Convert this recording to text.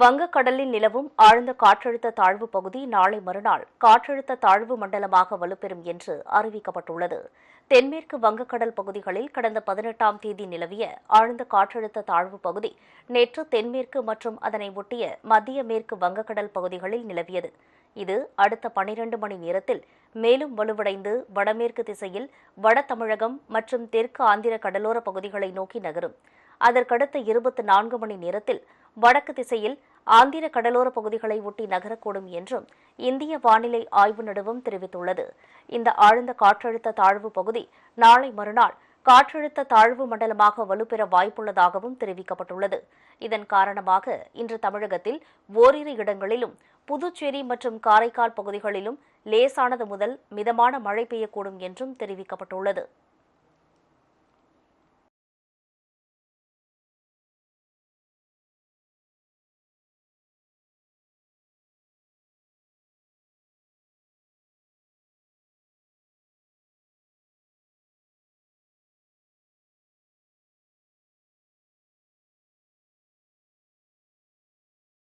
வங்கக்கடலில் நிலவும் ஆழ்ந்த காற்றழுத்த தாழ்வு பகுதி நாளை மறுநாள் காற்றழுத்த தாழ்வு மண்டலமாக வலுப்பெறும் என்று அறிவிக்கப்பட்டுள்ளது. தென்மேற்கு வங்கக்கடல் பகுதிகளில் கடந்த பதினெட்டாம் தேதி நிலவிய ஆழ்ந்த காற்றழுத்த தாழ்வு பகுதி நேற்று தென்மேற்கு மற்றும் அதனை ஒட்டிய மத்திய மேற்கு வங்கக்கடல் பகுதிகளில் நிலவியது. இது அடுத்த பனிரண்டு மணி நேரத்தில் மேலும் வலுவடைந்து வடமேற்கு திசையில் வட தமிழகம் மற்றும் தெற்கு ஆந்திர கடலோர பகுதிகளை நோக்கி நகரும். அதற்கடுத்த இருபத்தி நான்கு மணி நேரத்தில் வடக்கு திசையில் ஆந்திர கடலோர பகுதிகளை ஒட்டி நகரக்கூடும் என்றும் இந்திய வானிலை ஆய்வு நடுவம் தெரிவித்துள்ளது. இந்த ஆழ்ந்த காற்றழுத்த தாழ்வு பகுதி நாளை மறுநாள் காற்றழுத்த தாழ்வு மண்டலமாக வலுப்பெற வாய்ப்புள்ளதாகவும் தெரிவிக்கப்பட்டுள்ளது. இதன் காரணமாக இன்று தமிழகத்தில் ஓரிரு இடங்களிலும் புதுச்சேரி மற்றும் காரைக்கால் பகுதிகளிலும் லேசானது முதல் மிதமான மழை பெய்யக்கூடும் என்றும் தெரிவிக்கப்பட்டுள்ளது.